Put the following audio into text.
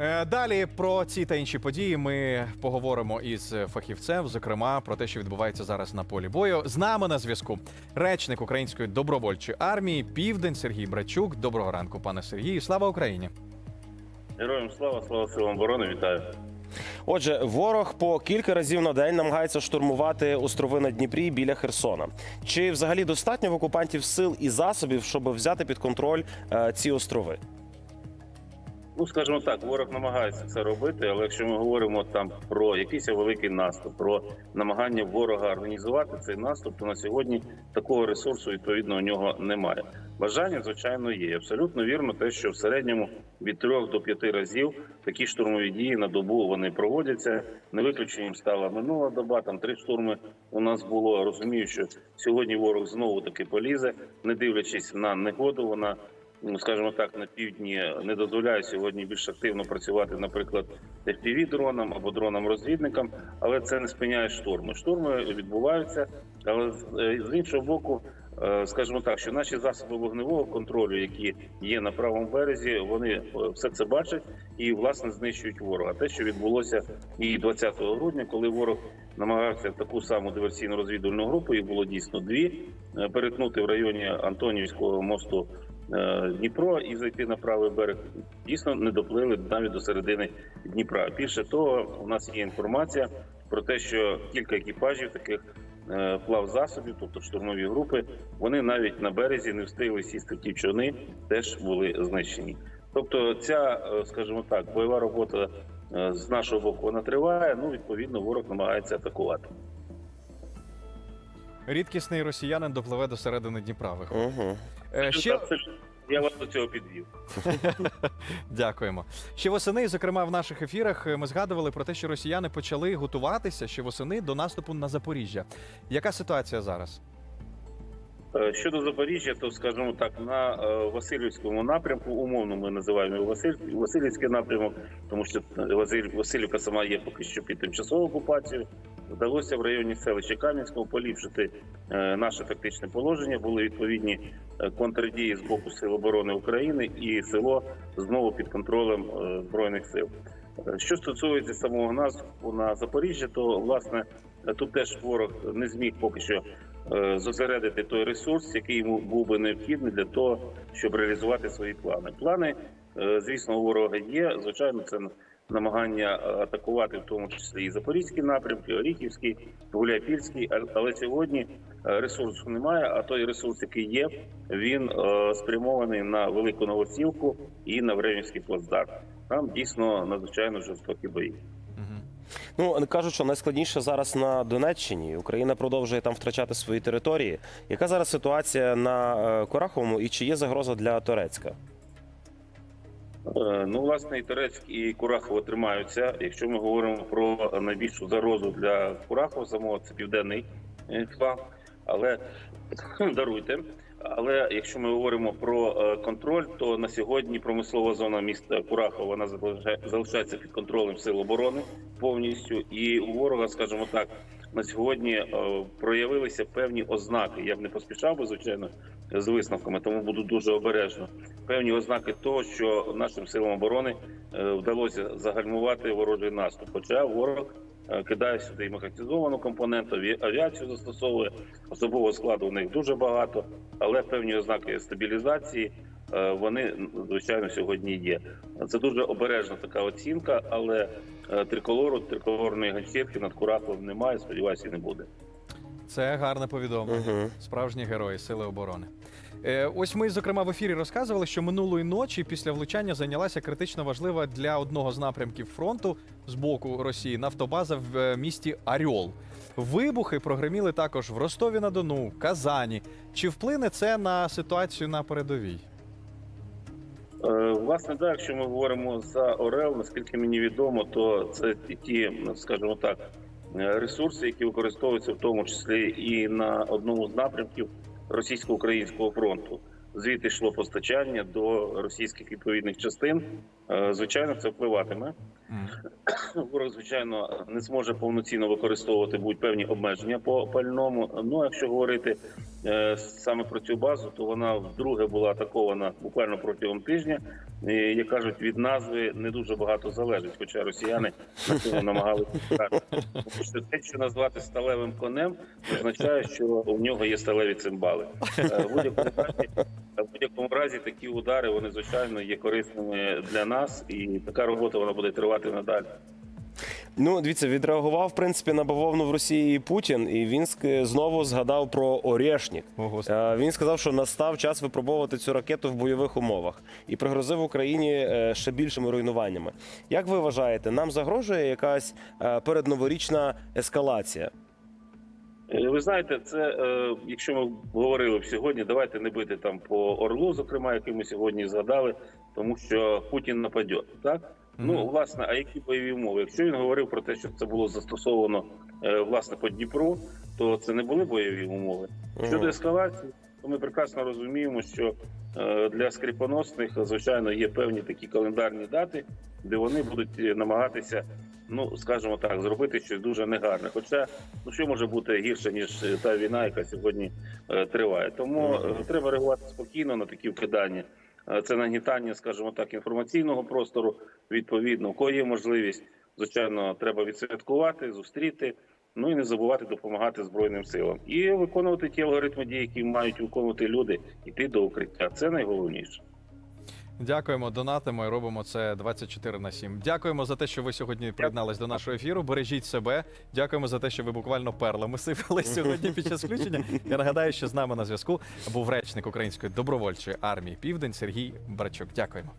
Е, Далі про ці та інші події ми поговоримо із фахівцем, зокрема про те, що відбувається зараз на полі бою. З нами на зв'язку речник Української добровольчої армії Південь Сергій Брачук. Доброго ранку, пане Сергію. Слава Україні! Героям слава, слава силам оборони, вітаю. Отже, ворог по кілька разів на день намагається штурмувати острови на Дніпрі біля Херсона. Чи взагалі достатньо в окупантів сил і засобів, щоб взяти під контроль е, ці острови? Ну, скажімо так, ворог намагається це робити, але якщо ми говоримо там про якийсь великий наступ, про намагання ворога організувати цей наступ, то на сьогодні такого ресурсу відповідно у нього немає. Бажання, звичайно, є. Абсолютно вірно, те, що в середньому від трьох до п'яти разів такі штурмові дії на добу вони проводяться. Не виключенням стала минула доба. Там три штурми у нас було. Розумію, що сьогодні ворог знову таки полізе, не дивлячись на негоду. Вона скажімо так, на півдні не дозволяє сьогодні більш активно працювати, наприклад, fpv дронам або дронам-розвідникам, але це не спиняє штурми. Штурми відбуваються, але з- е, іншого боку. е, Скажімо так, що наші засоби вогневого контролю, які є на правому березі, вони е, все це бачать і власне знищують ворога. Те, що відбулося і 20 грудня, коли ворог намагався таку саму диверсійно розвідувальну групу, їх було дійсно дві, перетнути в районі Антонівського мосту Дніпро і зайти на правий берег. Дійсно не доплили навіть до середини Дніпра. Більше того, у нас є інформація про те, що кілька екіпажів таких. е, Плавзасобів, тобто штурмові групи, вони навіть на березі не встигли сісти в ті човни, теж були знищені. Тобто, ця, е, скажімо так, бойова робота е, з нашого боку вона триває. Ну відповідно, ворог намагається атакувати. Рідкісний росіянин допливе до середини Дніпра. Виходить. Угу. Е, Ще я вас до цього підвів. дякуємо. Ще восени, зокрема в наших ефірах, ми згадували про те, що росіяни почали готуватися ще восени до наступу на Запоріжжя. Яка ситуація зараз? Е, Щодо Запоріжжя, то скажімо так, на е, Васильівському напрямку, умовно ми називаємо Василь, Васильівський напрямок, тому що Василь, Васильівка сама є поки що під тимчасовою окупацією. Вдалося в районі селища Кам'янського поліпшити е, наше фактичне положення. Були відповідні е, контрдії з боку Сил оборони України, і село знову під контролем е, збройних сил. Що стосується самого наступу на Запоріжжя, то власне тут теж ворог не зміг поки що зосередити той ресурс, який йому був би необхідний для того, щоб реалізувати свої плани. Плани, звісно, у ворога є. Звичайно, це намагання е, атакувати, в тому числі і запорізькі напрямки, Оріхівський, Гуляйпільський. А- Але сьогодні е, ресурсу немає. А той ресурс, який є, він е, спрямований на велику новосілку і на Времівський плацдарм. Там дійсно надзвичайно жорстокі бої. Ну кажуть, що найскладніше зараз на Донеччині. Україна продовжує там втрачати свої території. Яка зараз ситуація на е, Кораховому і чи є загроза для Торецька? Е, Ну, власне, і Терецьк, і Курахово тримаються. Якщо ми говоримо про найбільшу загрозу для Курахова самого, це південний е, фланг. Але даруйте. Але якщо ми говоримо про е, контроль, то на сьогодні промислова зона міста Курахова вона залишається під контролем сил оборони повністю. І у ворога, скажімо так, на сьогодні е, проявилися певні ознаки. Я б не поспішав би, звичайно, з висновками, тому буду дуже обережно певні ознаки того, що нашим силам оборони е, вдалося загальмувати ворожий наступ. Хоча ворог е, кидає сюди і механізовану компоненту, аві- авіацію застосовує особового складу. У них дуже багато, але певні ознаки стабілізації. е, Вони звичайно сьогодні є. Це дуже обережна така оцінка, але триколору, триколорної ганчірки над Кураховим немає. Сподіваюся, і не буде. Це гарне повідомлення. Угу. Справжні герої Сили оборони. Е, ось ми, зокрема, в ефірі розказували, що минулої ночі після влучання зайнялася критично важлива для одного з напрямків фронту з боку Росії нафтобаза в е, місті Аріол. Вибухи прогреміли також в Ростові на Дону, Казані. Чи вплине це на ситуацію на передовій? Е, Власне, так, якщо ми говоримо за Орел, наскільки мені відомо, то це ті, скажімо так, ресурси, які використовуються в тому числі і на одному з напрямків російсько-українського фронту. Звідти йшло постачання до російських відповідних частин. Е, Звичайно, це впливатиме. Ворог, звичайно, не зможе повноцінно використовувати будуть певні обмеження по пальному. Ну, якщо говорити е, саме про цю базу, то вона вдруге була атакована буквально протягом тижня. Як кажуть, від назви не дуже багато залежить, хоча росіяни на цьому намагалися. Тому що те, що назвати сталевим конем, означає, що у нього є сталеві цимбали. Е, В будь-якому разі, в будь-якому разі такі удари вони звичайно є корисними для нас, і така робота вона буде тривати надалі. Ну, дивіться, відреагував в принципі на бавовну в Росії Путін, і він знову згадав про Орєшнік. Е, Він сказав, що настав час випробовувати цю ракету в бойових умовах і пригрозив Україні е, ще більшими руйнуваннями. Як ви вважаєте, нам загрожує якась е, передноворічна ескалація? Е, Ви знаєте, це е, якщо ми говорили б сьогодні, давайте не бити там по Орлу, зокрема, який ми сьогодні згадали, тому що Путін нападе. Так ну власне, а які бойові умови? Якщо він говорив про те, що це було застосовано е, власне по Дніпру, то це не були бойові умови. Щодо ескалації, то ми прекрасно розуміємо, що е, для скріпоносних звичайно є певні такі календарні дати, де вони будуть е, намагатися, ну скажімо так, зробити щось дуже негарне. Хоча ну що може бути гірше ніж та війна, яка сьогодні триває. Тому треба реагувати спокійно на такі вкидання. Е, Це нагнітання, скажімо так, інформаційного простору. Відповідно, у кого є можливість, звичайно, треба відсвяткувати, зустріти. Ну і не забувати допомагати збройним силам і виконувати ті алгоритми дій, які мають виконувати люди, йти до укриття. Це найголовніше. Дякуємо, донатимо і робимо це 24 на 7. Дякуємо за те, що ви сьогодні приєднались до нашого ефіру. Бережіть себе. Дякуємо за те, що ви буквально перлами сипали сьогодні під час включення. Я нагадаю, що з нами на зв'язку був речник Української добровольчої армії Південь Сергій Брачук. Дякуємо.